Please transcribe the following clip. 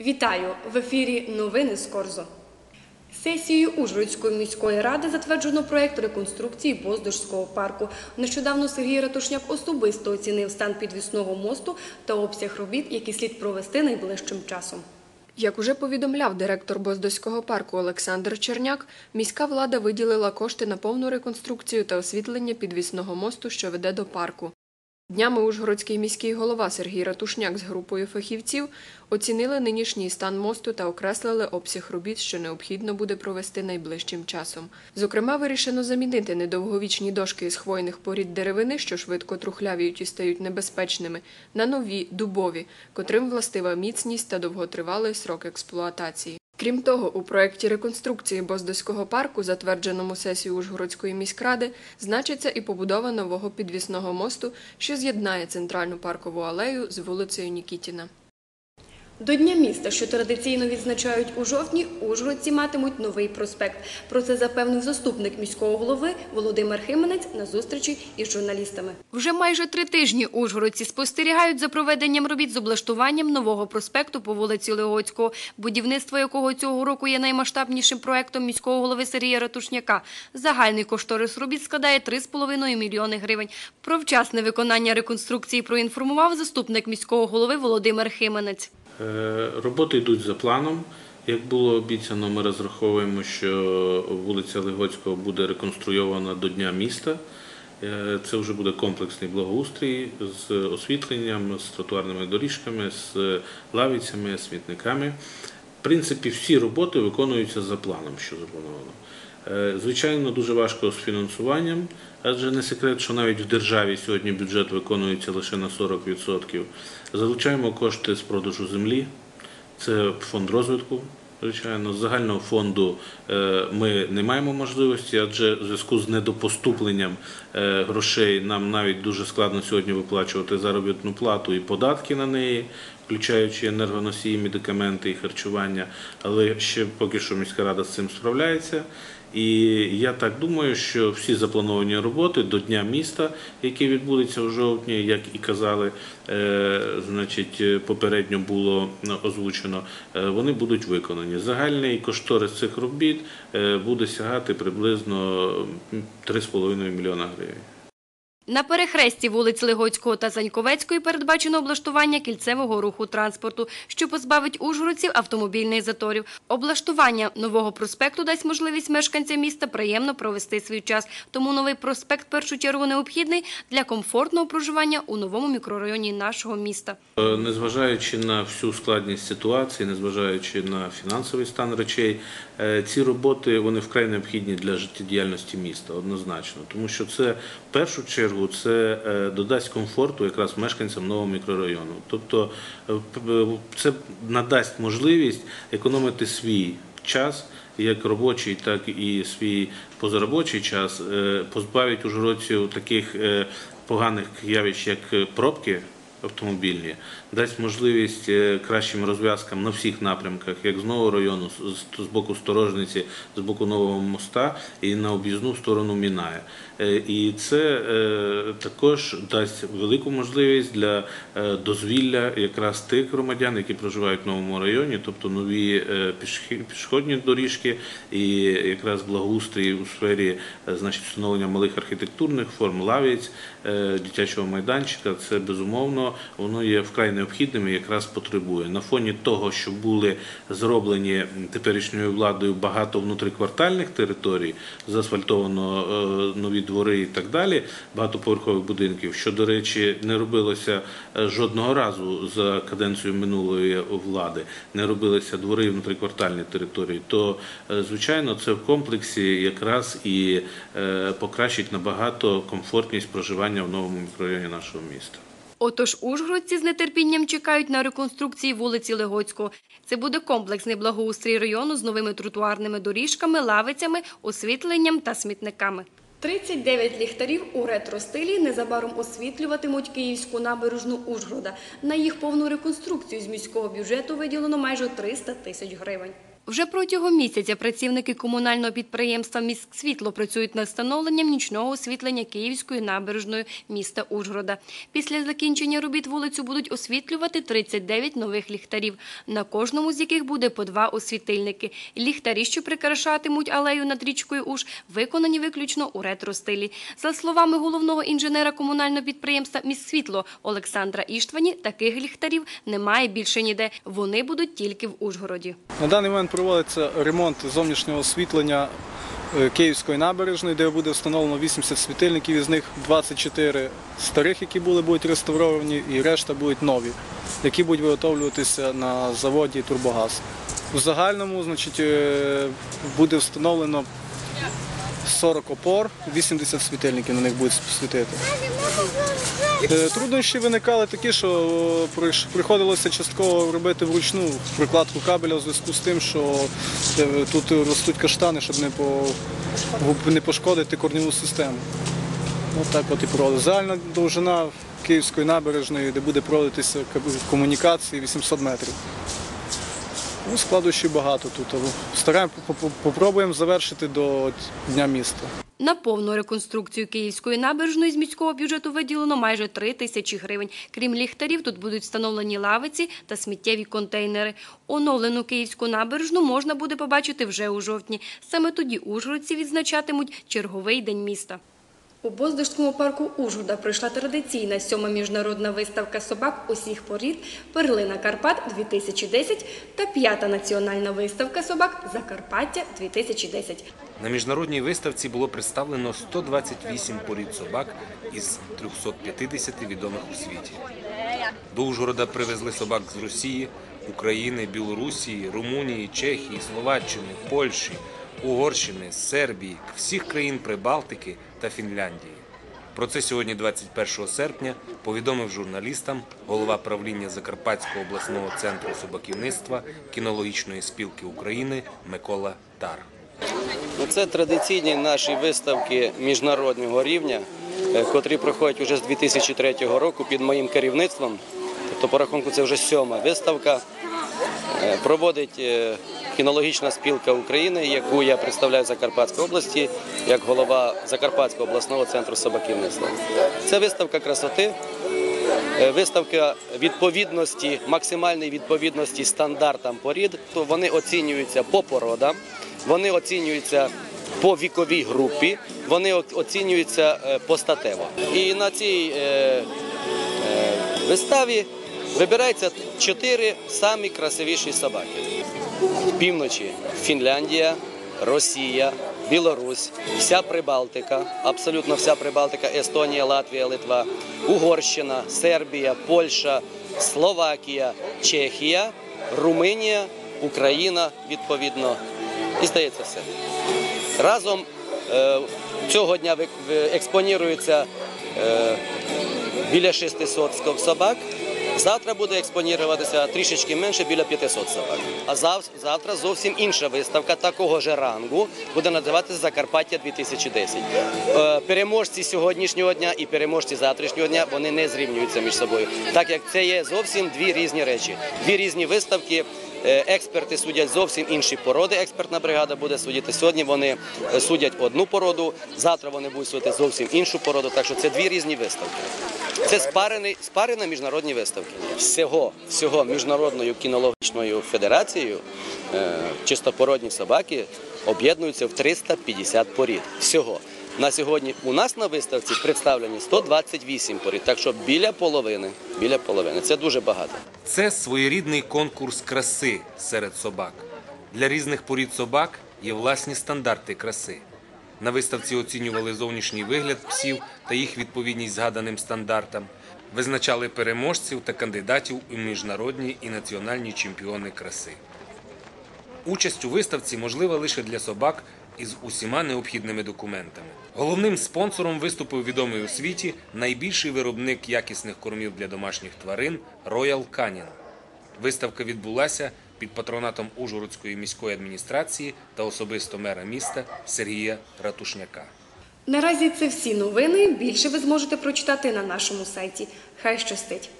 Вітаю в ефірі Новини з Корзо. Сесією Ужгородської міської ради затверджено проект реконструкції Боздорського парку. Нещодавно Сергій Ратушняк особисто оцінив стан підвісного мосту та обсяг робіт, які слід провести найближчим часом. Як уже повідомляв директор Боздоського парку Олександр Черняк, міська влада виділила кошти на повну реконструкцію та освітлення підвісного мосту, що веде до парку. Днями Ужгородський міський голова Сергій Ратушняк з групою фахівців оцінили нинішній стан мосту та окреслили обсяг робіт, що необхідно буде провести найближчим часом. Зокрема, вирішено замінити недовговічні дошки із хвойних порід деревини, що швидко трухлявіють і стають небезпечними, на нові дубові, котрим властива міцність та довготривалий срок експлуатації. Крім того, у проєкті реконструкції Боздоського парку, затвердженому сесією Ужгородської міськради, значиться і побудова нового підвісного мосту, що з'єднає центральну паркову алею з вулицею Нікітіна. До Дня міста, що традиційно відзначають у жовтні, ужгородці матимуть новий проспект. Про це запевнив заступник міського голови Володимир Хименець на зустрічі із журналістами. Вже майже три тижні ужгородці спостерігають за проведенням робіт з облаштуванням нового проспекту по вулиці Леоцького, будівництво якого цього року є наймасштабнішим проектом міського голови Сергія Ратушняка. Загальний кошторис робіт складає 3,5 мільйони гривень. Про вчасне виконання реконструкції проінформував заступник міського голови Володимир Хименець. Е, Роботи йдуть за планом. Як було обіцяно, ми розраховуємо, що вулиця Легоцького буде реконструйована до Дня міста. Е, Це вже буде комплексний благоустрій з освітленням, з тротуарними доріжками, з лавицями, смітниками. В принципі, всі роботи виконуються за планом, що заплановано. Е, Звичайно, дуже важко з фінансуванням, адже не секрет, що навіть в державі сьогодні бюджет виконується лише на 40%. Залучаємо кошти з продажу землі, це фонд розвитку. Звичайно, з загального фонду е, ми не маємо можливості, адже в зв'язку з недопоступленням е, грошей нам навіть дуже складно сьогодні виплачувати заробітну плату і податки на неї, включаючи енергоносії, медикаменти і харчування. Але ще поки що міська рада з цим справляється. І я так думаю, що всі заплановані роботи до Дня міста, який відбудеться в жовтні, як і казали, е, значить, е, попередньо було ну, озвучено, е, вони будуть виконані. Загальний кошторис цих робіт е, буде сягати приблизно м, 3,5 мільйона гривень. На перехресті вулиць Легоцького та Заньковецької передбачено облаштування кільцевого руху транспорту, що позбавить ужгородців автомобільних заторів. Облаштування нового проспекту дасть можливість мешканцям міста приємно провести свій час. Тому новий проспект в першу чергу необхідний для комфортного проживання у новому мікрорайоні нашого міста. Е, Незважаючи на всю складність ситуації, незважаючи на фінансовий стан речей, е, ці роботи вони вкрай необхідні для життєдіяльності міста, однозначно, тому що це в першу чергу це е, додасть комфорту якраз мешканцям нового мікрорайону. Тобто е, це надасть можливість економити свій час. Як робочий, так і свій позаробочий час е, позбавить ужгородців таких е, поганих явищ, як е, пробки автомобільні, дасть можливість е, кращим розв'язкам на всіх напрямках, як з нового району, з, боку Сторожниці, з боку Нового моста і на об'їзну сторону Мінає. Е, І це е, також дасть велику можливість для дозвілля якраз тих громадян, які проживають в новому районі, тобто нові пішохідні доріжки і якраз благоустрій у сфері значить, встановлення малих архітектурних форм, лавіць, дитячого майданчика. Це безумовно воно є вкрай необхідним і якраз потребує. На фоні того, що були зроблені теперішньою владою багато внутриквартальних територій, заасфальтовано е, нові двори і так далі, багатоповерхових будинків, що, до речі, не робилося е, жодного разу за каденцію минулої влади, не робилися двори і внутриквартальні території, то, е, звичайно, це в комплексі якраз і е, покращить набагато комфортність проживання в новому мікрорайоні нашого міста. Отож, ужгородці з нетерпінням чекають на реконструкції вулиці Легоцького. Це буде комплексний благоустрій району з новими тротуарними доріжками, лавицями, освітленням та смітниками. 39 ліхтарів у ретро-стилі незабаром освітлюватимуть київську набережну Ужгорода. На їх повну реконструкцію з міського бюджету виділено майже 300 тисяч гривень. Вже протягом місяця працівники комунального підприємства «Міськсвітло» працюють над встановленням нічного освітлення Київської набережної міста Ужгорода. Після закінчення робіт вулицю будуть освітлювати 39 нових ліхтарів, на кожному з яких буде по два освітильники. Ліхтарі, що прикрашатимуть алею над річкою Уж, виконані виключно у ретро-стилі. За словами головного інженера комунального підприємства «Міськсвітло» Олександра Іштвані, таких ліхтарів немає більше ніде. Вони будуть тільки в Ужгороді. На даний момент проводиться ремонт зовнішнього освітлення е, Київської набережної, де буде встановлено 80 світильників, із них 24 старих, які були будуть реставровані, і решта будуть нові, які будуть виготовлюватися на заводі Турбогаз. У загальному значить, е, буде встановлено 40 опор, 80 світильників на них будуть світити. Е, Труднощі виникали такі, що е, приходилося частково робити вручну прикладку кабеля у зв'язку з тим, що е, тут ростуть каштани, щоб не, по, не пошкодити корневу систему. Ось так от і проводили. Загальна довжина Київської набережної, де буде проводитися комунікації 800 метрів. Ну, складощів багато тут. Стараємо, попробуємо завершити до Дня міста. На повну реконструкцію Київської набережної з міського бюджету виділено майже 3 тисячі гривень. Крім ліхтарів, тут будуть встановлені лавиці та сміттєві контейнери. Оновлену Київську набережну можна буде побачити вже у жовтні. Саме тоді ужгородці відзначатимуть черговий день міста. У Боздорському парку Ужгорода пройшла традиційна сьома міжнародна виставка собак усіх порід «Перлина Карпат-2010» та п'ята національна виставка собак «Закарпаття-2010». На міжнародній виставці було представлено 128 порід собак із 350 відомих у світі. До Ужгорода привезли собак з Росії, України, Білорусі, Румунії, Чехії, Словаччини, Польщі, Угорщини, Сербії, всіх країн Прибалтики та Фінляндії. Про це сьогодні, 21 серпня, повідомив журналістам голова правління Закарпатського обласного центру собаківництва кінологічної спілки України Микола Тар. Ну, Це традиційні наші виставки міжнародного рівня, е, котрі проходять вже з 2003 року під моїм керівництвом. Тобто, по рахунку, це вже сьома виставка. Е, Проводить е, кінологічна спілка України, яку я представляю в Закарпатській області як голова Закарпатського обласного центру собаківництва. Це виставка красоти, е, виставка відповідності, максимальної відповідності стандартам порід, вони оцінюються по породам, вони оцінюються по віковій групі, вони оцінюються е, постатево. І на цій е, виставі вибирається чотири самі красивіші собаки. З півночі Фінляндія, Росія, Білорусь, вся Прибалтика, абсолютно вся Прибалтика, Естонія, Латвія, Литва, Угорщина, Сербія, Польща, Словакія, Чехія, Румунія, Україна, відповідно. І здається все. Разом е, цього дня експонірується е, біля 600 собак. Завтра буде експоніруватися трішечки менше, біля 500 собак. А завтра зовсім інша виставка такого ж рангу буде називатися Закарпаття 2010. Е, Переможці сьогоднішнього дня і переможці завтрашнього дня вони не зрівнюються між собою, так як це є зовсім дві різні речі, дві різні виставки. Е, Експерти судять зовсім інші породи. Експертна бригада буде судити сьогодні. Вони е, судять одну породу, завтра вони будуть судити зовсім іншу породу. Так що це дві різні виставки. Це спарений, спарені міжнародні виставки. Всього, всього міжнародною кінологічною федерацією е, чистопородні собаки об'єднуються в 350 порід. Всього. На сьогодні у нас на виставці представлені 128 порід, так що біля половини. Біля половини. Це дуже багато. Це своєрідний конкурс краси серед собак. Для різних порід собак є власні стандарти краси. На виставці оцінювали зовнішній вигляд псів та їх відповідність згаданим стандартам, визначали переможців та кандидатів у міжнародні і національні чемпіони краси. Участь у виставці можлива лише для собак із усіма необхідними документами. Головним спонсором виступив відомий у світі найбільший виробник якісних кормів для домашніх тварин Royal Canin. Виставка відбулася під патронатом Ужгородської міської адміністрації та особисто мера міста Сергія Ратушняка. Наразі це всі новини. Більше ви зможете прочитати на нашому сайті. Хай щастить!